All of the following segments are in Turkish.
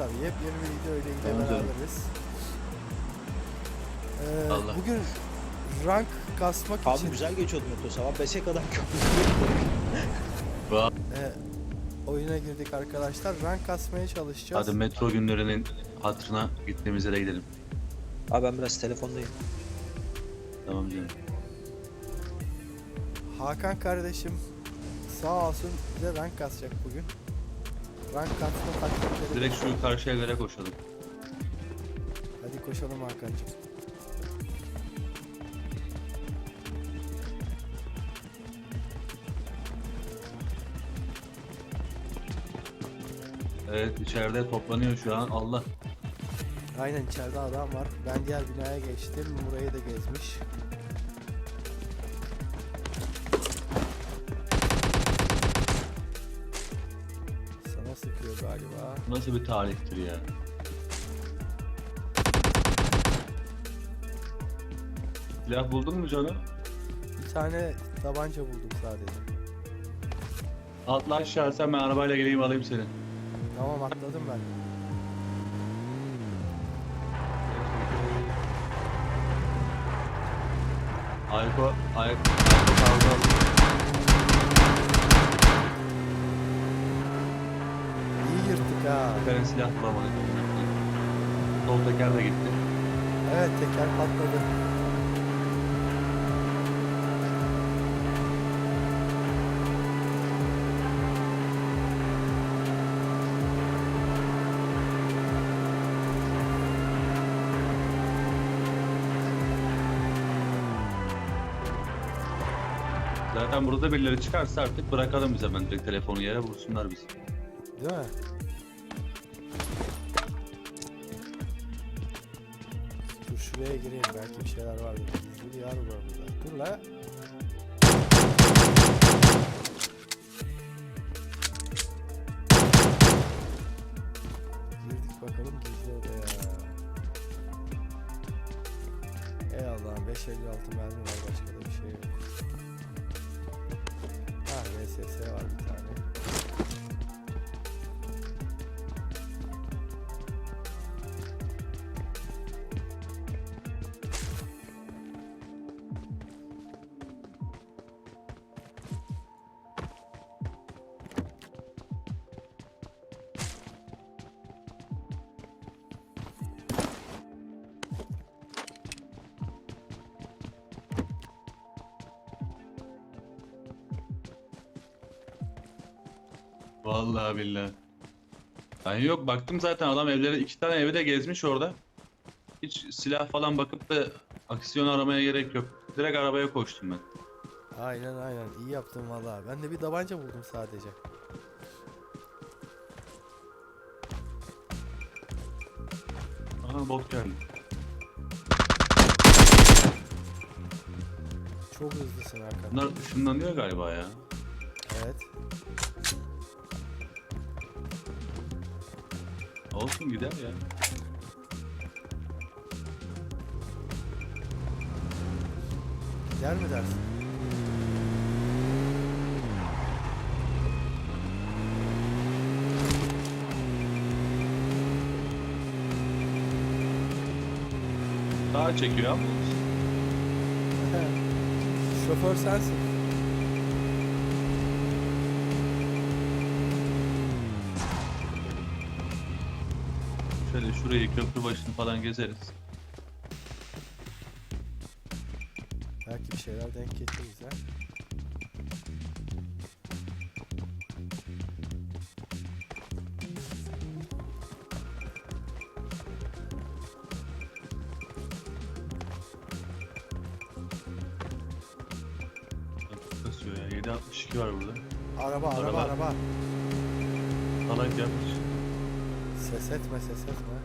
arkadaşlar yepyeni bir video ile yine Tamam canım. beraberiz. Ee, Allah. bugün rank kasmak Abi için güzel geçiyordu motor sabah 5'e kadar köprü. e, oyuna girdik arkadaşlar. Rank kasmaya çalışacağız. Hadi metro günlerinin hatırına gittiğimiz yere gidelim. Abi ben biraz telefondayım. Tamam canım. Hakan kardeşim sağ olsun bize rank kasacak bugün. Rank kasma taktikleri. Direkt şu karşı evlere koşalım. Hadi koşalım Hakan'cığım. Evet içeride toplanıyor şu an. Allah. Aynen içeride adam var. Ben diğer binaya geçtim. Burayı da gezmiş. Galiba. Nasıl bir tarihtir ya. Silah buldun mu canım? Bir tane tabanca buldum sadece. Atla aşağı sen ben arabayla geleyim alayım seni. Tamam atladım ben. Ayko, Ayko, Ayko kavga İyi tane silah bulamadık. Sol teker de gitti. Evet teker patladı. Zaten burada birileri çıkarsa artık bırakalım bize ben direkt telefonu yere vursunlar bizi. Değil mi? Şuraya gireyim belki bir şeyler vardır. Gizli bir yer var burada. Dur la. Girdik bakalım gizli odaya. Ey Allah'ım 556 mermi Vallahi billahi. Ben yok baktım zaten adam evleri iki tane evi de gezmiş orada. Hiç silah falan bakıp da aksiyon aramaya gerek yok. Direkt arabaya koştum ben. Aynen aynen iyi yaptın vallahi. Ben de bir tabanca buldum sadece. Aha bot geldi. Çok hızlısın Hakan. Bunlar ışınlanıyor galiba ya. Evet. Olsun gider ya. Gider mi dersin? Daha çekiyor ama. Şoför sensin. Şurayı köprü başını falan gezeriz. Belki bir şeyler denk getiririz ha. Kasıyor ya. 762 var burada. Araba araba Araba. araba. Salak yapmış. Ses etme ses etme.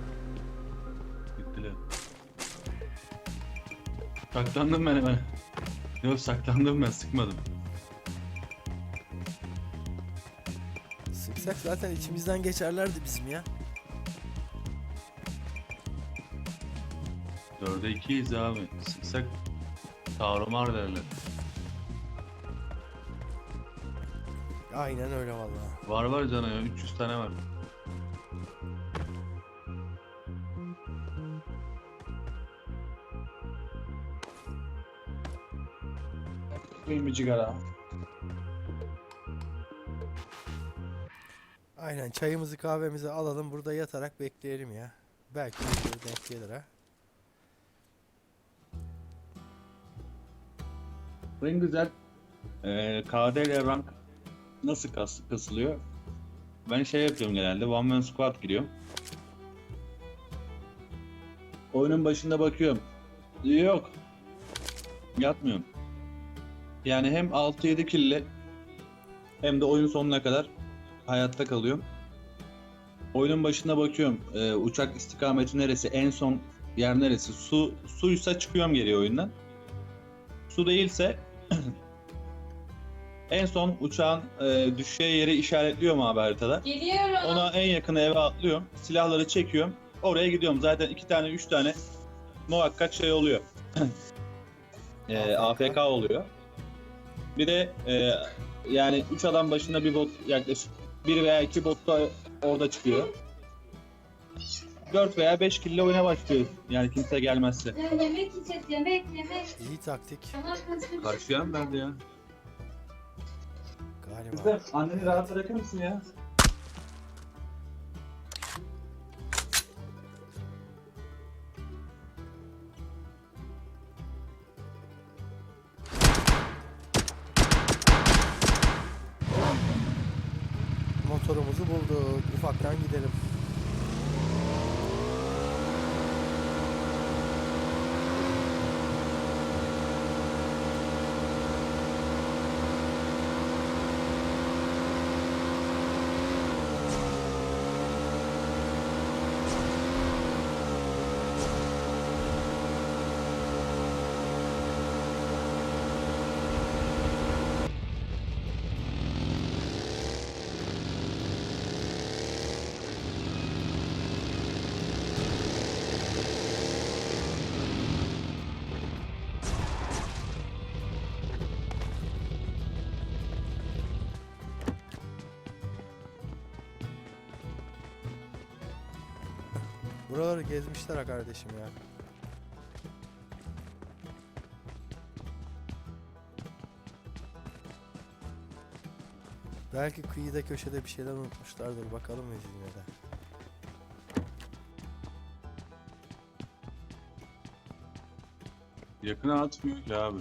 Saklandım ben hemen. Yok saklandım ben sıkmadım. Sıksak zaten içimizden geçerlerdi bizim ya. Dörde ikiyiz abi. Sıksak tarumar derler. Aynen öyle vallahi. Var var canım ya 300 tane var. Bir cigara. Aynen çayımızı kahvemizi alalım burada yatarak bekleyelim ya. Belki birileri denk gelir ha. En güzel eee KD ile rank nasıl kas, kasılıyor? Ben şey yapıyorum genelde one man squad giriyorum. Oyunun başında bakıyorum. Yok. Yatmıyorum. Yani hem 6-7 kille hem de oyun sonuna kadar hayatta kalıyorum. Oyunun başında bakıyorum. eee, uçak istikameti neresi? En son yer neresi? Su suysa çıkıyorum geriye oyundan. Su değilse en son uçağın e, düşeceği yeri işaretliyorum abi haritada. Geliyorum. Ona en yakın eve atlıyorum. Silahları çekiyorum. Oraya gidiyorum. Zaten iki tane, üç tane muhakkak şey oluyor. e, AFK. AFK oluyor. Bir de e, yani üç adam başına bir bot yaklaşık bir veya iki bot da orada çıkıyor. 4 veya 5 kille oyuna başlıyor. Yani kimse gelmezse. Ya yemek yiyeceğiz, yemek, yemek. İyi taktik. Karşıya mı verdi ya? galiba. Kızım anneni rahat bırakır mısın ya? Buraları gezmişler ha kardeşim ya. Belki kıyıda köşede bir şeyler unutmuşlardır. Bakalım biz yine de. Yakına atmıyor ki abi.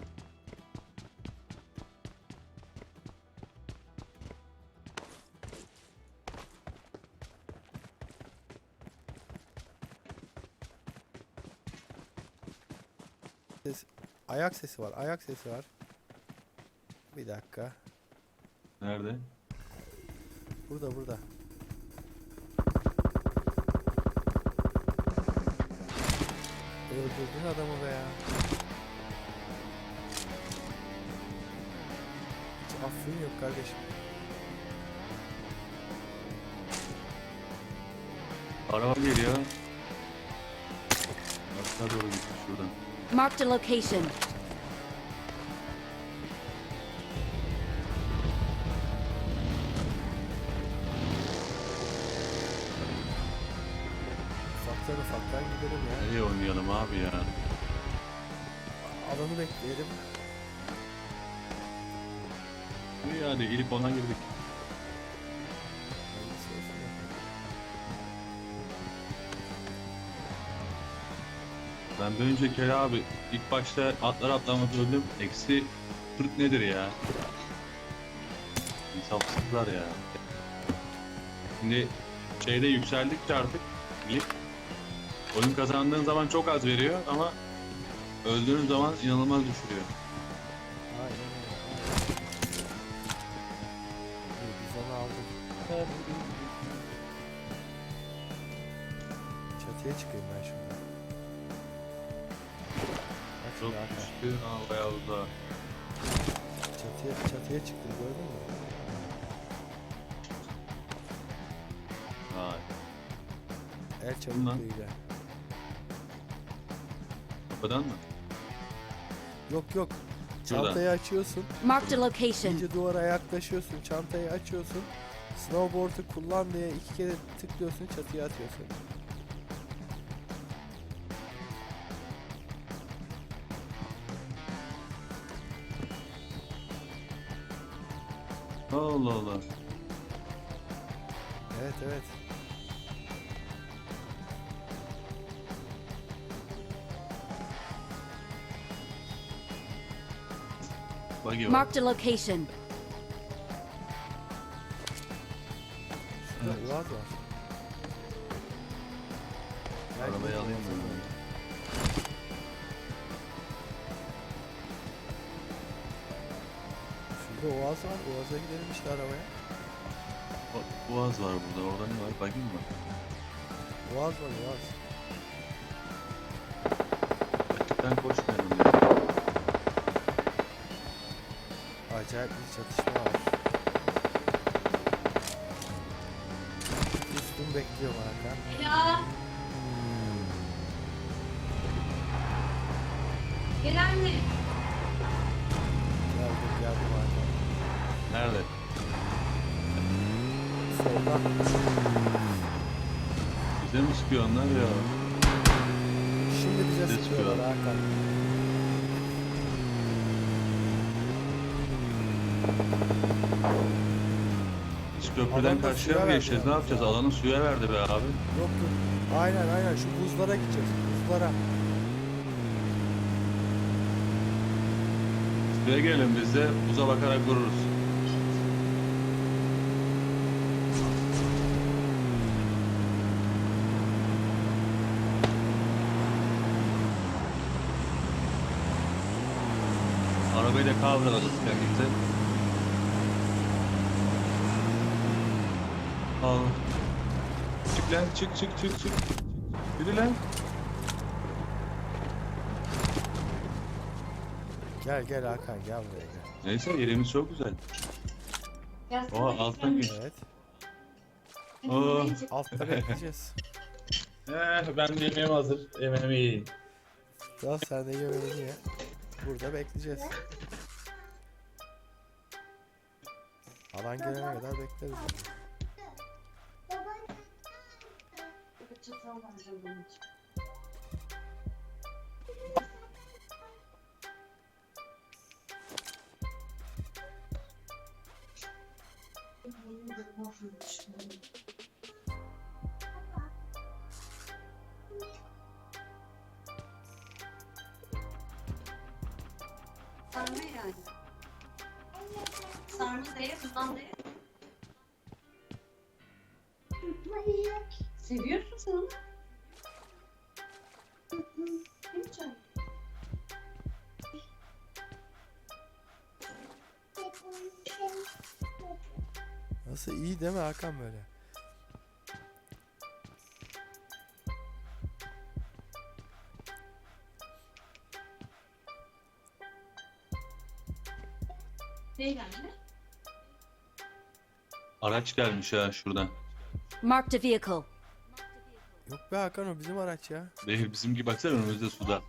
Sesi var. Ayak sesi var. Bir dakika. Nerede? Burada burada. Öldürdün adamı be ya. Hiç affın yok kardeşim. Araba geliyor. Arka doğru gitti şuradan. Marked a location. Ufaktan ufaktan gidelim ya. Nereye oynayalım abi ya? Alanı bekleyelim. İyi hadi ilk ona girdik. Ben bir önceki abi ilk başta atlar atlamaz öldüm. Eksi 40 nedir ya? İnsafsızlar ya. Şimdi şeyde yükseldikçe artık lig oyun kazandığın zaman çok az veriyor ama öldüğün zaman inanılmaz düşürüyor. Aynen öyle. Aynen. İyi, biz onu aldık. Çatıya çıkayım ben. Bak Çok şimdi Hakan, düştü. Aa bayağı uzağa. Çatıya, çatıya çıktım gördün mü? Vay. El çabukluğuyla. Kapıdan mı? Yok yok. Şurada. Çantayı açıyorsun. Marked a location. İyice duvara yaklaşıyorsun. Çantayı açıyorsun. Snowboard'u kullan diye iki kere tıklıyorsun çatıya atıyorsun. Allah Allah. Evet evet. Buggy var. Marked a location. Şurada Uaz var. Arabayı gidelim alayım doğru. Şurada Uaz var. Uaz'a gidelim işte arabaya. Ba- Boğaz var burada. Orada ne var? Buggy mi var? Uaz var Uaz. Ben koşmuyorum Acayip bir çatışma var. Üstüm bekliyor Hakan. Ya. Gel anne. Geldim geldim Hakan. Nerede? Soldan. Bize mi sıkıyor onlar ya? Şimdi bize Ses sıkıyorlar. Hakan. Biz köprüden Adam da karşıya suya mı verdi geçeceğiz? Ne yalnız yapacağız? ya. Alanı suya verdi be abi. Yok yok. Aynen aynen şu buzlara gideceğiz. Buzlara. Suya gelelim biz de buza bakarak vururuz. Arabayı da kavraladık kendimize. Al. Çık lan çık çık çık çık. Yürü lan. Gel gel Hakan gel buraya gel. Neyse yerimiz çok güzel. Yastığı Oha, alttan geç. Evet. Oo. Altta bekleyeceğiz. Eh, ben de yemeğim hazır. Yemeğimi yiyin. Daha sen de yemeğini ye. Burada bekleyeceğiz. Alan gelene kadar bekleriz. İçin. Sarma yani. Sarma değil, bundan değil. Canım? Nasıl iyi değil mi Hakan böyle? Değil anne. Araç gelmiş ha şuradan. Marked a vehicle. Yok be Hakan o bizim araç ya. Değil bizimki baksana önümüzde suda.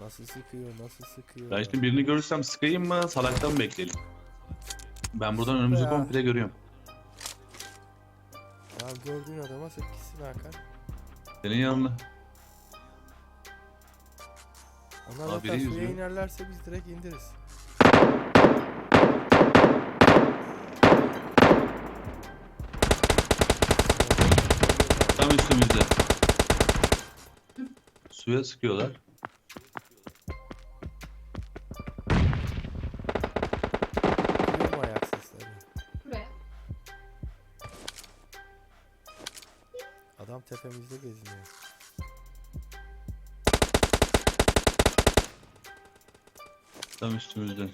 Nasıl sıkıyor nasıl sıkıyor. Ben şimdi birini görürsem sıkayım mı salaktan mı bekleyelim? Ben buradan önümüzü Ya. komple görüyorum. Tamam gördüğün adama sık gitsin Hakan. Senin yanına. Onlar Aa, zaten suya inerlerse biz direkt indiririz. Tam üstümüzde. Suya sıkıyorlar. Duyuyor mu ayak sesleri? Buraya. Adam tepemizde geziniyor. Tam üstümüzde.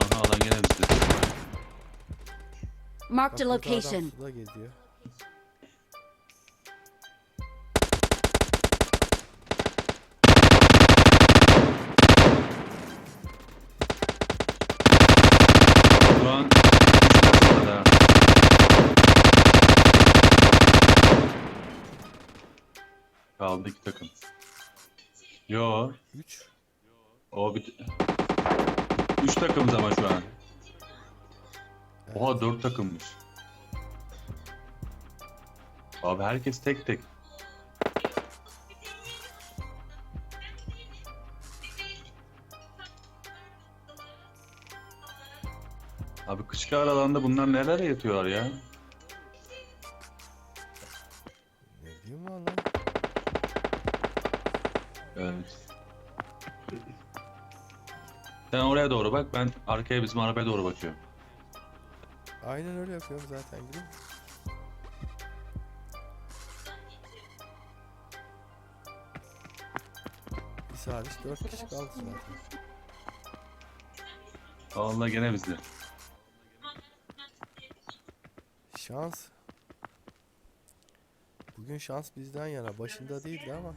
Aha alan gene bizde. Marked a location. Suda Kaldı iki takım. Yo. 3. O bir... Üç takımız ama şu an. Oha dört takımmış. Abi herkes tek tek. Abi kışkı alanda bunlar nerelere yatıyorlar ya? Ne diyeyim valla. Evet. Sen oraya doğru bak ben arkaya bizim arabaya doğru bakıyorum. Aynen öyle yapıyorum zaten gülüm. Biz hariç 4 kişi kaldı zaten. Vallahi gene bizde. Şans. Bugün şans bizden yana. Başında değildi ama.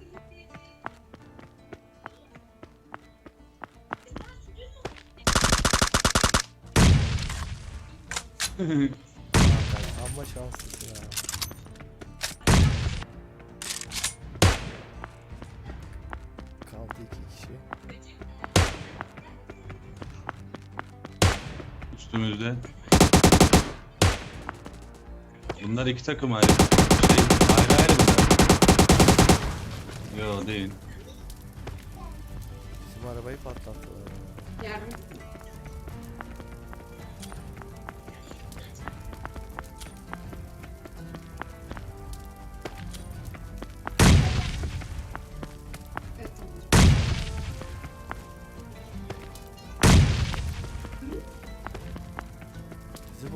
Amma şanslısın ya. Kaldı iki kişi. Üstümüzde. Bunlar iki takım ayrı. Şey, ayrı ayrı bunlar. Yo değil. Bizim arabayı patlattılar. ya. Yardım.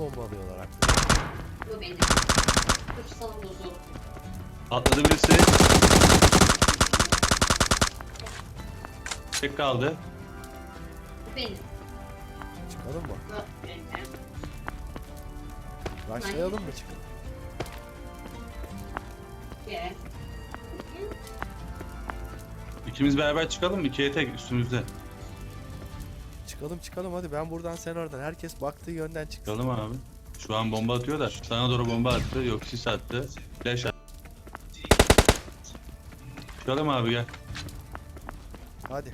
Bombalıyorlar hakikaten. Bu benim. Atladı birisi. Tek kaldı. Bu benim. Çıkalım mı? Bu benim. Başlayalım mı çıkalım? Gel. İkimiz beraber çıkalım mı? İkiye tek üstümüzde. Çıkalım çıkalım hadi ben buradan sen oradan. Herkes baktığı yönden çıksın. Çıkalım abi. Şu an bomba atıyor da. Sana doğru bomba attı. Yok sis attı. Flash attı. Çıkalım abi gel. Hadi.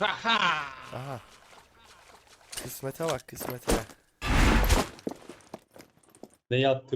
Aha. Kısmete bak kısmete. Ne yattı